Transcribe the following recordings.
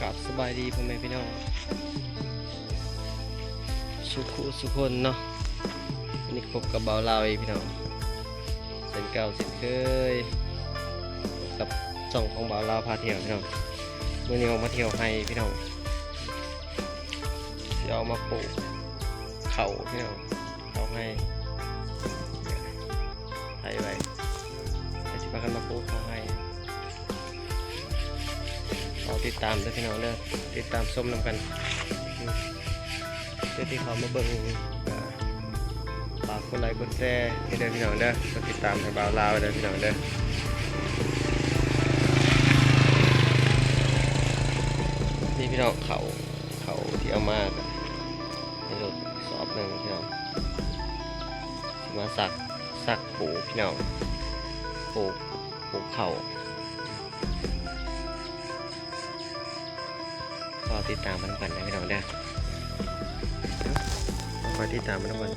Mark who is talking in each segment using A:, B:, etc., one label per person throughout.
A: กลับสบายดีพ่อแม่พี่น้องสุขุสุคนเนาะวันนี้พบกับเบาลาวอีกพี่น้องเส้นเก่าเส้นเคย กับช่องของเบาลาวพาเที่ยวพี่น้องเมื่อนี้ออกมาเที่ยวให้พี่น้องจะเอามาปลูกเขาพี่น้องเขาให้ไถไว้แต่ที่พากันมาปลูกเขาให้ เราติดตามด้วยพี่น้องเด้อติดตามส้มนำกันอืมเพื่อที่เขามาเบิ่งอ่าฝากกดไลค์กดแชร์ให้เด้อพี่น้องเด้อกดติดตามให้บ่าวลาวเด้อพี่น้องเด้อนี่พี่น้องเขาเขาที่เอามากในรถสอบหนึ่งพี่น้องมาสักสักปลูกพี่น้องปลูกปลูกเขา ติดตามมันกันนะพี่น้องเด้อคอยติดตามมันกัน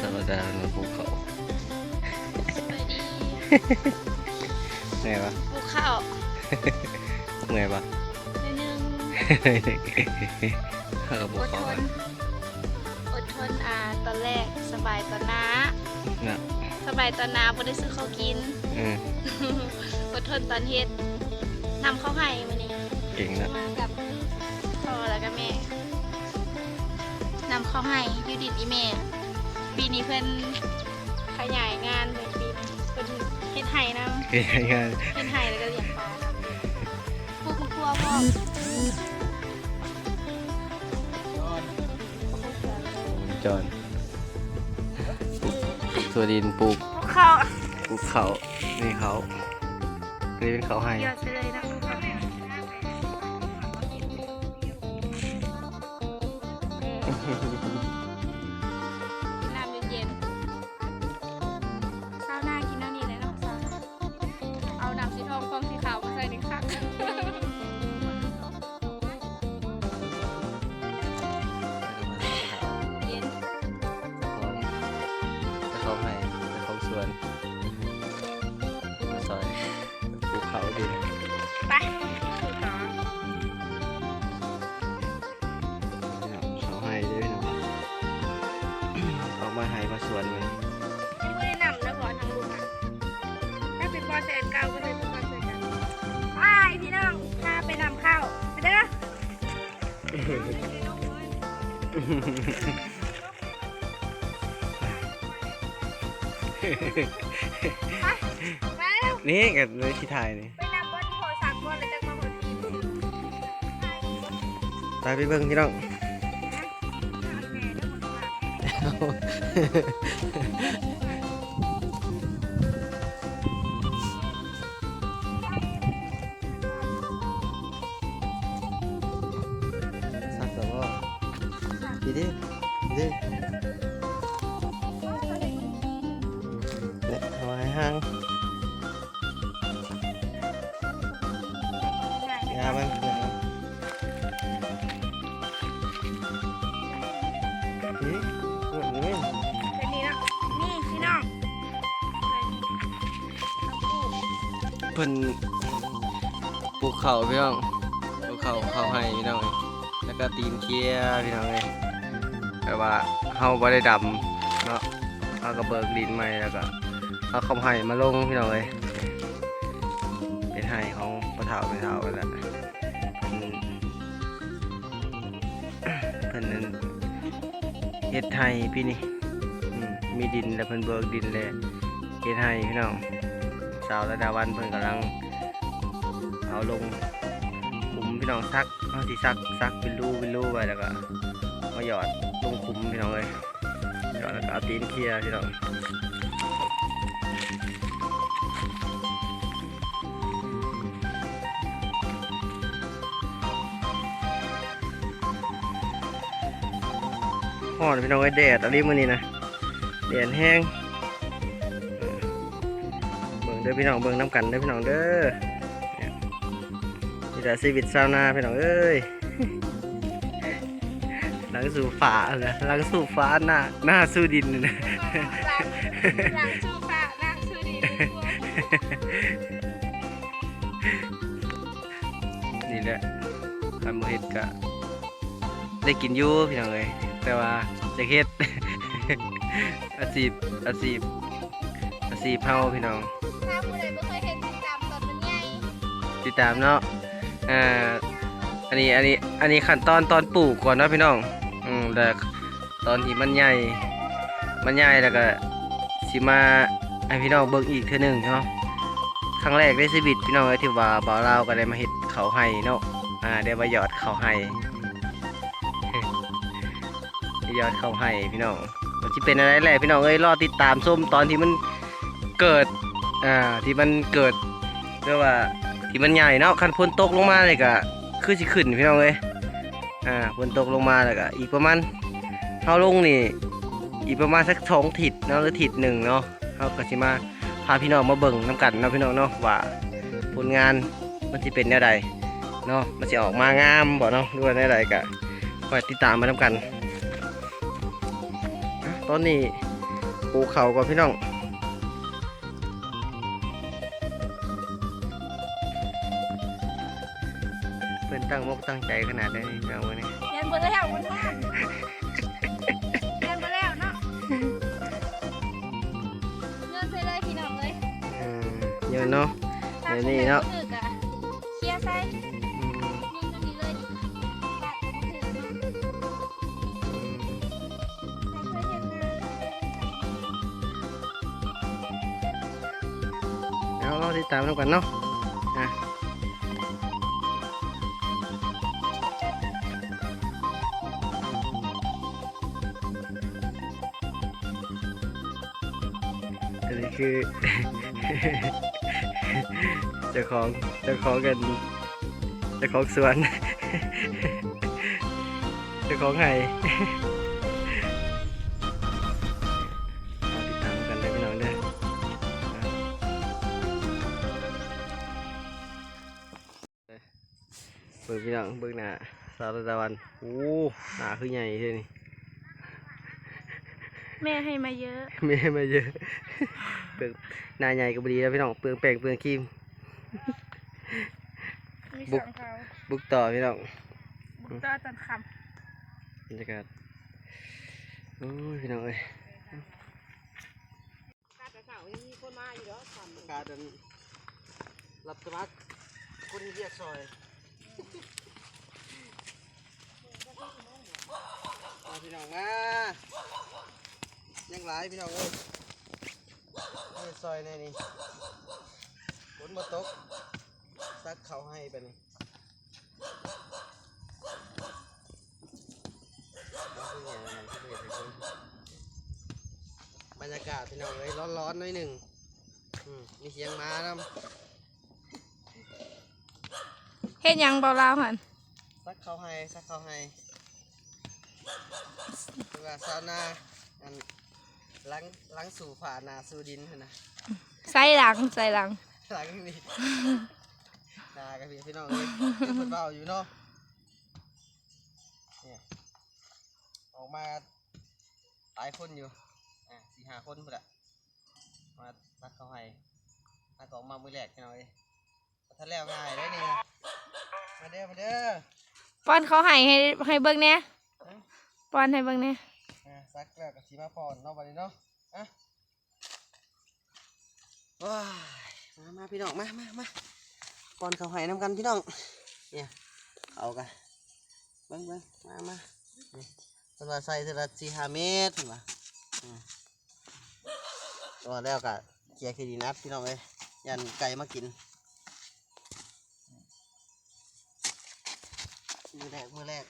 A: สารดาหนูภูเขา
B: สวัสดี
A: เหนื่อยปะ
B: ภูเข้าว
A: เหนื่อยปะ
B: ในหนึ่ง
A: ข้ากับภู
B: อด
A: เขา
B: ท
A: ไป
B: นอดทนอ่าตอนแรกสบายตอนน้า
A: นะ
B: สบายตอนน้าบ่ได้ซื้อข้าวกิน
A: อืม
B: อดทนตอนเฮ็ด นำข้าวไห้มานี่
A: เก่งนะ
B: มากับพ่อแล้วก็แม่นำข้าวไห้อยูดิดอีแม่ปีนี้เพิ่นขยายงานเลยปีนี้เพิ่นเฮ็ดไห้นำ
A: เก่งงาน
B: เฮ็ดไห้แล้วก็เลี้ยงปลานำปลูกมะกรัวพ่อม
A: จอนปลูกตัวดินปลูก
B: ภูเข้าว
A: ปลูกเขานี่เขา นี่เป็นเขาให้
B: ยอะไปเลยนะ เอามาให้
A: มา
B: ส
A: วนเลย
B: ไม่ได้นำนะบอทางลุงอะถ้าเป็นบอลเศษเก่าก็เลยเป็นบอลเศษกันไปพี่น้องพาไปนำข้าวไปเด้อไปเร็ว
A: นี่กับเลยที่ไทยนี่
B: ไปนำบอลโทรศัพท์บอลเลยจังมาคนทีม
A: ตายไปเบิ่งพี่น้อง สัก
B: พิ่น
A: ปลูกเขาพี่น้องปลูกเขาเขาให้พี่น้องแล้วก็ตีนเคียพี่น้องเลยแต่ว่าเฮาบ่ได้ดำเนาะเฮาก็เบิกดินใหม่แล้วก็เอาคำให้มาลงพี่น้องเลยเป็นให้ของพ่อเฒ่าแม่เฒ่ากันและเพิ่นเพิ่นนั้นเฮ็ดให้พี่นี่มีดินแล้วเพิ่นเบิกดินแล้วเฮ็ดให้พี่น้อง สาวระดาวันเพิ่นกำลัง เอาลงขุมพี่น้องซักเอาที่ซักซักเป็นรูเป็นรูไว้แล้วก็มาหยอดลงขุมพี่น้องเลยหยอดแล้วก็เอาตีนเคลียร์พี่น้องห่อนพี่น้องไอ้แดดอะไรมื้อนี้นะแดดแห้ง เด้อพี่น้องเบิ่งน้ำกันเด้อพี่น้องเด้อนี่ยนี่แต่ชีวิตชาวนาพี่น้องเอ้ยหลังสู่ฟ้าเลยหลังสู่ฟ้าหน้าหน้าสู่ดินนะ
B: หลังชูฟ้าหลังชูดีเป็นพวก
A: ตก็ได้กินยู่พี่น้องเอ้ยแต่ว่าจะเฮ็ดอาชีพอาชีพอาชีพเฮาพี่น้อง
B: ถ้าผู้ใดบ่เคยเห็นติดตามตอนมันใหญ่
A: ติดตามเนาะอ่าอันนี้อันนี้อันนี้ขั้นตอนตอนปลูกก่อนเนาะพี่น้องอืมแล้วตอนที่มันใหญ่มันใหญ่แล้วก็สิมาให้พี่น้องเบิ่งอีกเทื่อหนึงเนาะครั้งแรกในชีวิตพี่น้องเอ้ยที่ว่าบ่าวลาวก็ได้มาเฮ็ดเขาให้เนาะอ่าได้มาหยอดเขาให้ได้หยอดเขาให้พี่น้องมันสิเป็นอะไรแหละพี่น้องเอ้ยรอติดตามชมตอนที่มันเกิด อ่าที่มันเกิดเรียกว่าที่มันใหญ่เนาะคันฝนตกลงมาเลยก็คือสิขึ้นพี่น้องเอ้ยอ่าฝนตกลงมาแล้วก็อีกประมาณเฮาลงนี่อีกประมาณสักสองถิดเนาะหรือถิดหนึ่งเนาะเฮาก็สิมาพาพี่น้องมาเบิ่งน้กันเนาะพี่น้องเนาะว่าผลงานมันสิเป็นแนวใดเนาะมันสิออกมางามบ่เนาะหรือว่าแนวใดก็คอยติดตามมานํกันอะตอนนี้ปูเขาก่อนพี่น้อง เพื่อนตั้งมกตั้งใจขนาดนี้เอาวันนี้
B: ยันบ่แล้วมันพลาดยันบ่แล้วเนาะเงินไปเลยพี่น้องเลย
A: อืมเยอะเนาะเดี๋ยวนี้เนาะ
B: ถ้ผู้ใดบ่ถึกอะเคลียร์ใส่
A: อืม
B: ยิงตรงนี้เลยบาดก็บ่ถึกเนาะ
A: อืม
B: ใครเคยเห็นงาน
A: เอาเราติดตามกันเนาะอะ อันนี้คือ เจ้าของเจ้าของกันเจ้าของสวนเจ้าของไห่เอาติดตามกันเลยพี่น้องเด้อเบิ่งพี่น้องเบิ่งหน้าสาวตะวันโอ้หน้าคือใหญ่เท่นี่
B: แม่ให้มาเยอะ
A: ไม่ให้มาเยอะเปลืองหน้าใหญ่ก็บดีแล้วพี่น้องเปลืองแป้งเปลืองครีม
B: มี
A: บุ
B: ส
A: ก
B: องเขา
A: บุกต่อพี่น้อง
B: บุกต่อจันค
A: บรรยากาศโอ้ยพี่น้องเอ้ยำ
B: กาเสายังมีคนมาอยู่แล้วทำ
A: ประกาศอันรับสมัครคนเรียกซอยมาพี่น้องมา ยังหลายพี่น้องเอ้ยเรียกซอยในนี่ฝนมาตกซักเขาให้ไปนี่บรรยากาศพี่น้องเลยร้อนๆหน่อยหนึ่งอืมมีเสียงม้านำ
B: เฮ็ดหยังเบาลาวหัน
A: ซักเขาให้ซักเขาให้เวลาซาวนาอัน ล้างล้างสู่ผ่านาสู่ดินหั่นนะ
B: ใส่หลังใส่หลัง
A: ล้างนี่นากับพี่พี่น้องเลยคือเพิ่นเบาอยู่เนาะเนี่ยออกมาหลายคนอยู่อะสี่ห้าคนพุ่นอะมาซักเขาให้ซักออกมามือแรกพี่น้องเลยถ้าแล้วง่ายได้นี่นะมาเด้อมาเด้อ
B: ป้อนเขาให้ให้ให้เบิ่งแหน่
A: ฮะ
B: ป้อนให้เบิ่งแหน่
A: อะซักแล้วกับสีมาพรเนาะวันนี้เนาะอะว้ายมามาพี่น้องมามามาปอนเขาให้น้ำกันพี่น้องเนี่ยเอากันเบิ้งเบิ้งมามานี่สำหรับใส่สำหรับสี่ห้าเมตรเห็นปะอืมตัวแล้วก็เกียร์คีดีนัดพี่น้องเลยยันไก่มากินมือแรกมือแรก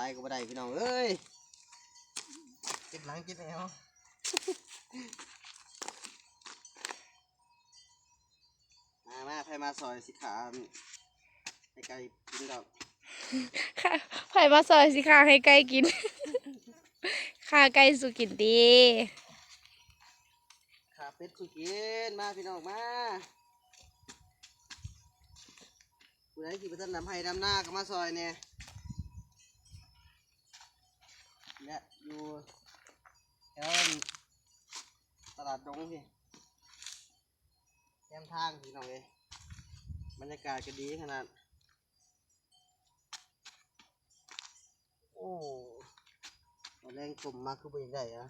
A: ผมไล่ก็ไม่ได้พี่น้องเอ้ยเจ็บหลังเจ็บแอวมามาใครมาซอยสิขาให้ไก่กินดอก
B: ค่ะไผมาซอยสิค่ะให้ไก่กิน ค่าไก่สุกินดี
A: ขาเป็ดสุกินมาพี่น้องมาผู้ใดที่ไปท่านนำให้ดำหน้าก็มาซอยเนี่ย และอยู่แถวตลาดดงพี่แคมทางพี่น้องเอ้ยบรรยากาศก็ดีขนาด โอ้ตอนแรงกลมมากคือไปได้อะ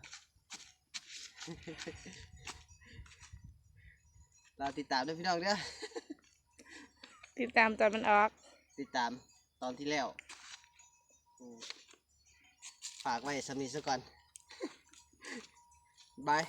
A: เราติดตามด้วยพี่น้องเด้อ
B: ติดตามตอนมันออก
A: ติดตามตอนที่แล้วอืม ฝากไว้สำนีซะก่อนบาย